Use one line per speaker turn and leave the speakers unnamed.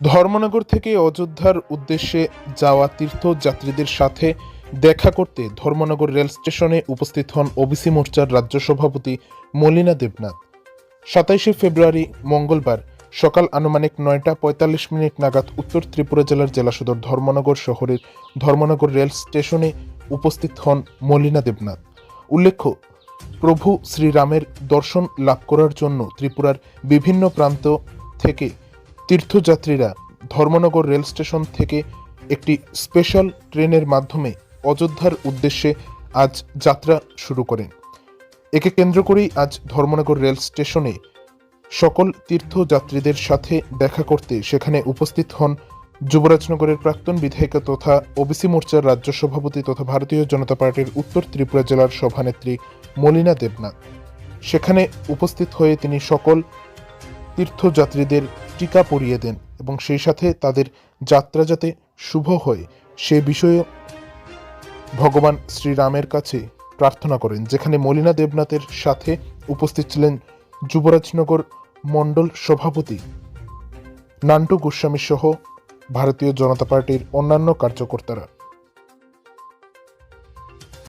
ধর্মনগর থেকে অযোধ্যার উদ্দেশ্যে যাওয়া তীর্থযাত্রীদের সাথে দেখা করতে ধর্মনগর রেল স্টেশনে উপস্থিত হন ওবিসি মোর্চার রাজ্য সভাপতি মলিনা দেবনাথ। সাতাইশে ফেব্রুয়ারি, মঙ্গলবার সকাল আনুমানিক নয়টা পঁয়তাল্লিশ মিনিট নাগাদ উত্তর ত্রিপুরা জেলার জেলা সদর ধর্মনগর শহরের ধর্মনগর রেল স্টেশনে উপস্থিত হন মলিনা দেবনাথ। উল্লেখ্য, প্রভু শ্রীরামের দর্শন লাভ করার জন্য ত্রিপুরার বিভিন্ন প্রান্ত থেকে তীর্থযাত্রীরা ধর্মনগর রেল স্টেশন থেকে একটি স্পেশাল ট্রেনের মাধ্যমে অযোধ্যার উদ্দেশ্যে আজ যাত্রা শুরু করেন। একে কেন্দ্র করেই আজ ধর্মনগর রেল স্টেশনে সকল তীর্থযাত্রীদের সাথে দেখা করতে সেখানে উপস্থিত হন যুবরাজনগরের প্রাক্তন বিধায়িকা তথা ওবিসি মোর্চার রাজ্য সভাপতি তথা ভারতীয় জনতা পার্টির উত্তর ত্রিপুরা জেলার সভানেত্রী মলিনা দেবনাথ। সেখানে উপস্থিত হয়ে তিনি সকল তীর্থযাত্রীদের টিকা পরিয়ে দেন এবং সেই সাথে তাদের যাত্রা যাতে শুভ হয়, সে বিষয়ে ভগবান শ্রীরামের কাছে প্রার্থনা করেন, যেখানে মলিনা দেবনাথের সাথে উপস্থিত ছিলেন যুবরাজনগর মণ্ডল সভাপতি নান্টু গোস্বামী সহ ভারতীয় জনতা পার্টির অন্যান্য কার্যকর্তারা।